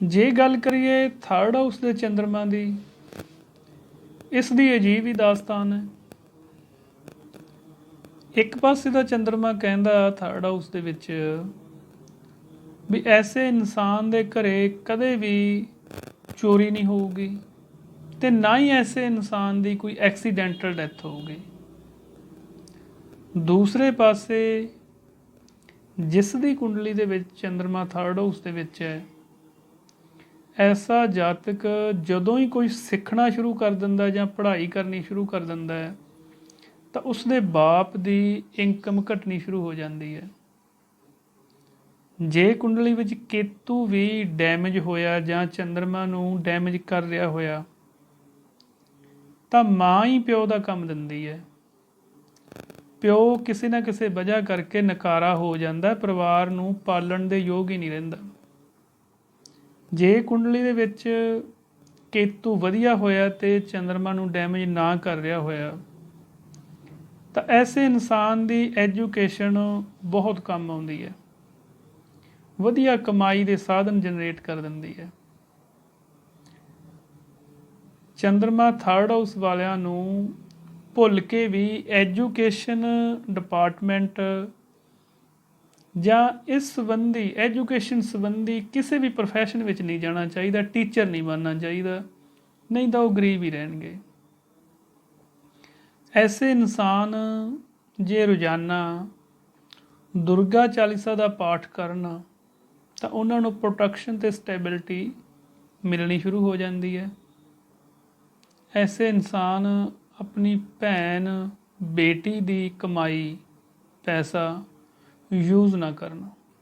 ਜੇ ਗੱਲ ਕਰੀਏ ਥਰਡ ਹਾਊਸ ਦੇ ਚੰਦਰਮਾ ਦੀ, ਇਸ ਦੀ ਅਜੀਬ ਹੀ ਦਾਸਤਾਨ ਹੈ। ਇੱਕ ਪਾਸੇ ਦਾ ਚੰਦਰਮਾ ਕਹਿੰਦਾ ਥਰਡ ਹਾਊਸ ਦੇ ਵਿੱਚ ਵੀ ਐਸੇ ਇਨਸਾਨ ਦੇ ਘਰੇ ਕਦੇ ਵੀ ਚੋਰੀ ਨਹੀਂ ਹੋਊਗੀ ਤੇ ਨਾ ਹੀ ਐਸੇ ਇਨਸਾਨ ਦੀ ਕੋਈ ਐਕਸੀਡੈਂਟਲ ਡੈਥ ਹੋਊਗੀ। ਦੂਸਰੇ ਪਾਸੇ ਜਿਸ ਦੀ ਕੁੰਡਲੀ ਦੇ ਵਿੱਚ ਚੰਦਰਮਾ ਥਰਡ ਹਾਊਸ ਦੇ ਵਿੱਚ ਹੈ ਐਸਾ ਜਾਤਕ ਜਦੋਂ ਹੀ ਕੋਈ ਸਿੱਖਣਾ ਸ਼ੁਰੂ ਕਰ ਦਿੰਦਾ ਜਾਂ ਪੜ੍ਹਾਈ ਕਰਨੀ ਸ਼ੁਰੂ ਕਰ ਦਿੰਦਾ ਹੈ, ਤਾਂ ਉਸਦੇ ਬਾਪ ਦੀ ਇਨਕਮ ਘਟਣੀ ਸ਼ੁਰੂ ਹੋ ਜਾਂਦੀ ਹੈ। ਜੇ ਕੁੰਡਲੀ ਵਿੱਚ ਕੇਤੂ ਵੀ ਡੈਮੇਜ ਹੋਇਆ ਜਾਂ ਚੰ드ਰਮਾ ਨੂੰ ਡੈਮੇਜ ਕਰ ਰਿਹਾ ਹੋਇਆ, ਤਾਂ ਮਾਂ ਹੀ ਪਿਓ ਦਾ ਕੰਮ ਦਿੰਦੀ ਹੈ। ਪਿਓ ਕਿਸੇ ਨਾ ਕਿਸੇ ਵਜ੍ਹਾ ਕਰਕੇ ਨਕਾਰਾ ਹੋ ਜਾਂਦਾ, ਪਰਿਵਾਰ ਨੂੰ ਪਾਲਣ ਦੇ ਯੋਗ ਹੀ ਨਹੀਂ ਰਹਿੰਦਾ। ਜੇ ਕੁੰਡਲੀ ਦੇ ਵਿੱਚ ਕੇਤੂ ਵਧੀਆ ਹੋਇਆ ਤੇ ਚੰ드ਰਮਾ ਨੂੰ ਡੈਮੇਜ ਨਾ ਕਰ ਰਿਹਾ ਹੋਇਆ, ਤਾਂ ਐਸੇ ਇਨਸਾਨ ਦੀ ਐਜੂਕੇਸ਼ਨ ਬਹੁਤ ਕੰਮ ਆਉਂਦੀ ਹੈ। ਵਧੀਆ ਕਮਾਈ ਦੇ ਸਾਧਨ ਜਨਰੇਟ ਕਰ ਦਿੰਦੀ ਹੈ। ਚੰਦਰਮਾ ਥਰਡ ਹਾਊਸ ਵਾਲਿਆਂ ਨੂੰ ਭੁੱਲ ਕੇ ਵੀ ਐਜੂਕੇਸ਼ਨ ਡਿਪਾਰਟਮੈਂਟ ਜਾਂ ਇਸ ਸੰਬੰਧੀ ਐਜੂਕੇਸ਼ਨ ਸੰਬੰਧੀ ਕਿਸੇ ਵੀ profession ਵਿੱਚ ਨਹੀਂ ਜਾਣਾ ਚਾਹੀਦਾ ਟੀਚਰ ਨਹੀਂ ਬਣਨਾ ਚਾਹੀਦਾ, ਨਹੀਂ ਤਾਂ ਉਹ ਗਰੀਬ ਹੀ ਰਹਿਣਗੇ। ਐਸੇ ਇਨਸਾਨ ਜੇ ਰੋਜ਼ਾਨਾ ਦੁਰਗਾ ਚਾਲੀਸਾ ਦਾ ਪਾਠ ਕਰਨਾ, ਤਾਂ ਉਹਨਾਂ ਨੂੰ ਪ੍ਰੋਟੈਕਸ਼ਨ ਤੇ ਸਟੇਬਿਲਿਟੀ ਮਿਲਣੀ ਸ਼ੁਰੂ ਹੋ ਜਾਂਦੀ ਹੈ। ਐਸੇ ਇਨਸਾਨ ਆਪਣੀ ਭੈਣ, ਬੇਟੀ ਦੀ ਕਮਾਈ, ਪੈਸਾ ਯੂਜ਼ ਨਾ ਕਰਨ।